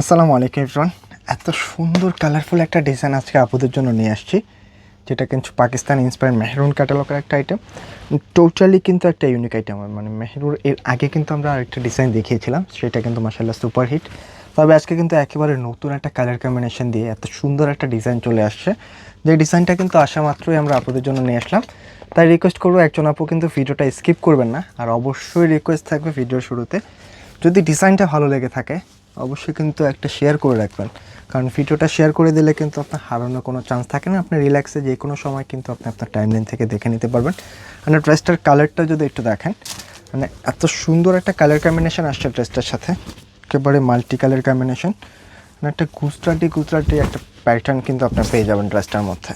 আসসালামু আলাইকুম ইফরান এত সুন্দর কালারফুল একটা ডিজাইন আজকে আপুদের জন্য নিয়ে আসছি। যেটা কিন্তু পাকিস্তান ইন্সপায়ার মেহরুন ক্যাটালগের একটা আইটেম টোটালি কিন্তু একটা ইউনিক আইটেম মানে মেহরুর এর আগে কিন্তু আমরা আরেকটা ডিজাইন দেখিয়েছিলাম, সেটা কিন্তু মাসাল্লাহ সুপার হিট তবে আজকে কিন্তু একেবারে নতুন একটা কালার কম্বিনেশন দিয়ে এত সুন্দর একটা ডিজাইন চলে আসছে। যে ডিজাইনটা কিন্তু আসা মাত্রই আমরা আপুদের জন্য নিয়ে আসলাম। তাই রিকোয়েস্ট করব একজন আপু কিন্তু ভিডিওটা স্কিপ করবেন না, আর অবশ্যই রিকোয়েস্ট থাকবে ভিডিওর শুরুতে। যদি ডিজাইনটা ভালো লেগে থাকে অবশ্যই কিন্তু একটা শেয়ার করে রাখবেন। কারণ ভিডিওটা শেয়ার করে দিলে কিন্তু আপনার হারানোর কোনো চান্স থাকে না। আপনি রিল্যাক্সে যে কোনো সময় কিন্তু আপনি আপনার টাইমলাইন থেকে দেখে নিতে পারবেন। মানে ড্রেসটার কালারটা যদি একটু দেখেন মানে এত সুন্দর একটা কালার কম্বিনেশন আসছে ড্রেসটার সাথে। একেবারে মাল্টি কালার কম্বিনেশন মানে একটা গুজরাটি গুজরাটি একটা প্যাটার্ন কিন্তু আপনার পেয়ে যাবেন ড্রেসটার মধ্যে।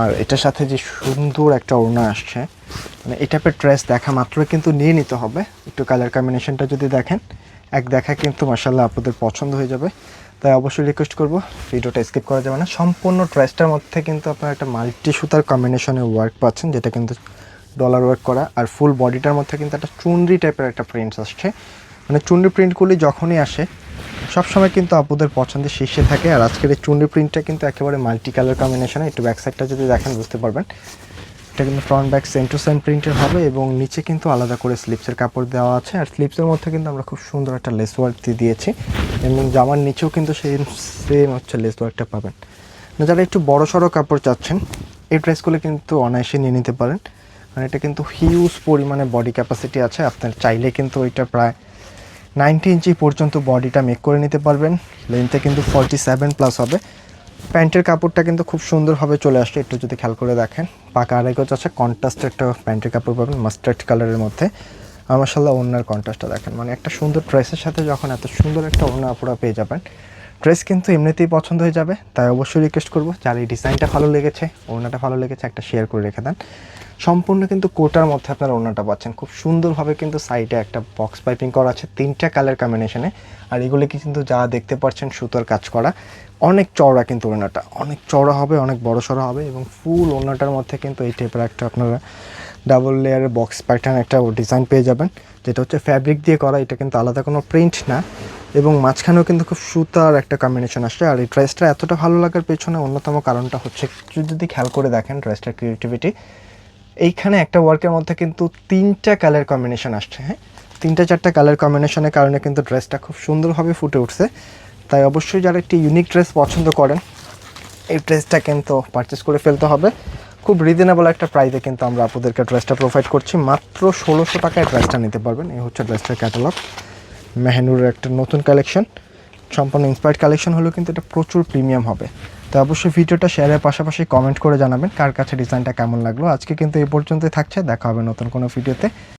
আর এটার সাথে যে সুন্দর একটা ওড়না আসছে মানে এই টাইপের ড্রেস দেখা মাত্রই কিন্তু নিয়ে নিতে হবে। একটু কালার কম্বিনেশনটা যদি দেখেন এক দেখা কিন্তু মাসাল্লাহ আপনাদের পছন্দ হয়ে যাবে। তাই অবশ্যই রিকোয়েস্ট করব, ভিডিওটা স্কিপ করা যাবে না। সম্পূর্ণ ড্রেসটার মধ্যে কিন্তু আপনারা একটা মাল্টি সুতার কম্বিনেশনে ওয়ার্ক পাচ্ছেন, যেটা কিন্তু ডলার ওয়ার্ক করা। আর ফুল বডিটার মধ্যে কিন্তু একটা চুনরি টাইপের একটা প্রিন্টস আসছে। মানে চুনরি প্রিন্টগুলি যখনই আসে, সবসময় কিন্তু আপুদের পছন্দের শীর্ষে থাকে। আর আজকের এই চুনরি প্রিন্টটা কিন্তু একেবারে মাল্টি কালার কম্বিনেশনে একটু ব্যাক সাইডটা যদি দেখেন, বুঝতে পারবেন। এটা কিন্তু ফ্রন্ট ব্যাক সেম টু প্রিন্টের হবে এবং নিচে কিন্তু আলাদা করে স্লিপসের কাপড় দেওয়া আছে। আর স্লিপসের মধ্যে কিন্তু আমরা খুব সুন্দর একটা লেস ওয়ার্ক দিয়ে দিয়েছি এবং জামার নিচেও কিন্তু সেই সেম হচ্ছে লেস ওয়ার্কটা পাবেন। যারা একটু বড় সড়ো কাপড় চাচ্ছেন, এই ড্রেসগুলো কিন্তু অনায়াসে নিয়ে নিতে পারেন। মানে এটা কিন্তু হিউজ পরিমাণে বডি ক্যাপাসিটি আছে। আপনার চাইলে কিন্তু ওইটা প্রায় নাইনটি ইঞ্চি পর্যন্ত বডিটা মেক করে নিতে পারবেন। লেন্থে কিন্তু ফর্টি সেভেন প্লাস হবে। প্যান্টের কাপড়টা কিন্তু খুব সুন্দরভাবে চলে আসছে। একটু যদি খেয়াল করে দেখেন, পাকা আড়াই গজ আছে কন্ট্রাস্ট একটা প্যান্টের কাপড় পাবেন মাস্টার্ড কালারের মধ্যে। আমার মাসাল্লাহ ওনার কন্ট্রাস্টটা দেখেন মানে একটা সুন্দর ড্রেসের সাথে যখন এত সুন্দর একটা ওনা আপনারা পেয়ে যাবেন ড্রেস কিন্তু এমনিতেই পছন্দ হয়ে যাবে, তাই অবশ্যই রিকোয়েস্ট করব। যার এই ডিজাইনটা ভালো লেগেছে, ওড়নাটা ভালো লেগেছে, একটা শেয়ার করে রেখে দেন। সম্পূর্ণ কিন্তু কোটার মধ্যে আপনারা ওড়নাটা পাচ্ছেন। খুব সুন্দরভাবে কিন্তু সাইডে একটা বক্স পাইপিং করা আছে, তিনটা কালার কম্বিনেশনে আর এগুলো কি কিন্তু যা দেখতে পাচ্ছেন, সুতোর কাজ করা। অনেক চওড়া কিন্তু ওড়নাটা। অনেক চওড়া হবে, অনেক বড় সড়ো হবে এবং ফুল ওড়নাটার মধ্যে কিন্তু এই টাইপের একটা আপনারা ডাবল লেয়ারের বক্স প্যাটার্ন একটা ডিজাইন পেয়ে যাবেন। যেটা হচ্ছে ফ্যাব্রিক দিয়ে করা, এটা কিন্তু আলাদা কোনো প্রিন্ট না। এবং মাঝখানেও কিন্তু খুব সুতার একটা কম্বিনেশন আসছে। আর এই ড্রেসটা এতটা ভালো লাগার পেছনে অন্যতম কারণটা হচ্ছে যদি খেয়াল করে দেখেন ড্রেসটার ক্রিয়েটিভিটি এইখানে একটা ওয়ার্কের মধ্যে কিন্তু তিনটা কালার কম্বিনেশন আসছে হ্যাঁ? তিনটা চারটা কালার কম্বিনেশনের কারণে কিন্তু ড্রেসটা খুব সুন্দরভাবে ফুটে উঠছে। তাই অবশ্যই যারা একটি ইউনিক ড্রেস পছন্দ করেন, এই ড্রেসটা কিন্তু পারচেস করে ফেলতে হবে। খুব রিজনেবল একটা প্রাইসে কিন্তু আমরা আপনাদেরকে ড্রেসটা প্রোভাইড করছি। মাত্র ষোলোশো টাকায় ড্রেসটা নিতে পারবেন। এই হচ্ছে ড্রেসটার ক্যাটালগ মেহনুরের একটা নতুন কালেকশন সম্পূর্ণ ইন্সপায়ার্ড কালেকশন হলেও কিন্তু এটা প্রচুর প্রিমিয়াম হবে। তো অবশ্যই ভিডিওটা শেয়ারের পাশাপাশি কমেন্ট করে জানাবেন, কার কাছে ডিজাইনটা কেমন লাগল। আজকে কিন্তু এই পর্যন্তই থাকছে, দেখা হবে নতুন কোনো ভিডিওতে